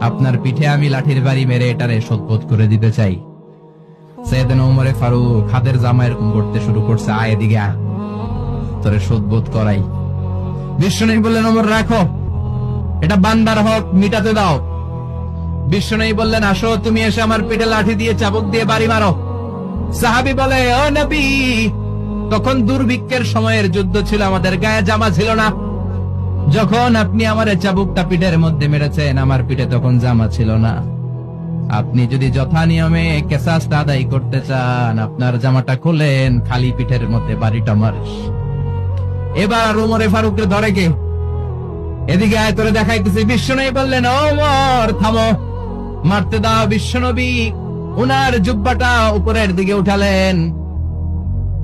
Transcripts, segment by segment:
আপনার পিঠে আমি লাঠির বাড়ি মেরে এটারে শোধবোধ করে দিতে চাই। সৈয়দনা উমরে ফারুক হাতের জামা এরকম করতে শুরু করছে। আয় এদিকে। তোরে শোধবোধ করাই। বিশ্বনবী বললেন, ওমর, রাখো। এটা বান্দার হক, মিটাতে দাও। বিশ্বনবী বললেন, আসো, তুমি এসে আমার পিঠে লাঠি দিয়ে চাবুক দিয়ে বাড়ি মারো। সাহাবি বলে, ও নবী, তখন দুর্ভিক্ষের সময়ের যুদ্ধ ছিল, আমাদের গায়ে জামা ছিল না। যখন আপনি আমার চাবুকটা পিঠের মধ্যে মেরেছেন, আমার পিঠে তখন জামা ছিল না। আপনি যদি যথা নিয়মে কেসাসটা আদায় করতে চান, আপনার জামাটা খোলেন, খালি পিঠের মধ্যে বাড়িটা মারিস। এবার আর উমরে ফারুকের ধরে কে? এদিকে আয়, তোরে দেখাইতেছি। বিশ্বনবী বললেন ওমর, থামো। মারতে দাও বিশ্বনবী উনার জুব্বাটা উপরের দিকে উঠালেন।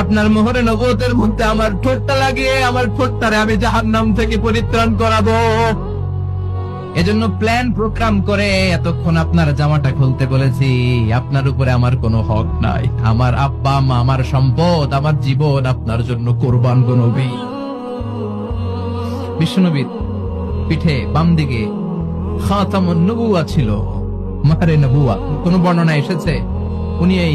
আপনার মোহরে নবতের মধ্যে আমার ঠোঁটটা লাগিয়ে আমার ঠোঁটটারে আমি জাহার নাম থেকে পরিত্রাণ করাবো। এজন্য প্ল্যান প্রোগ্রাম করে এতক্ষণ আপনার জামাটা খুলতে বলেছি, আপনার উপরে আমার কোনো হক নাই। আমার আব্বা মা আমার সম্পদ, আমার জীবন আপনার জন্য কোরবান গো বিশ্বনবীর পিঠে বাম দিকে খাতামুন নবুয়া ছিল। মাহরে নবুয়া কোন বর্ণনা এসেছে? উনি এই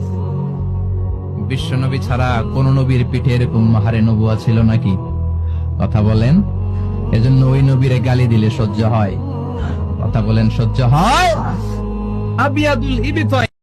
বিশ্বনবী ছাড়া কোন নবীর পিঠে এরকম মাহারে নবুয়া ছিল নাকি? কথা বলেন, এজন্য ওই নবীরে গালি দিলে সহ্য হয়। কথা বলেন, সহ্য হয়? আবিয়াদুল ইবিতয়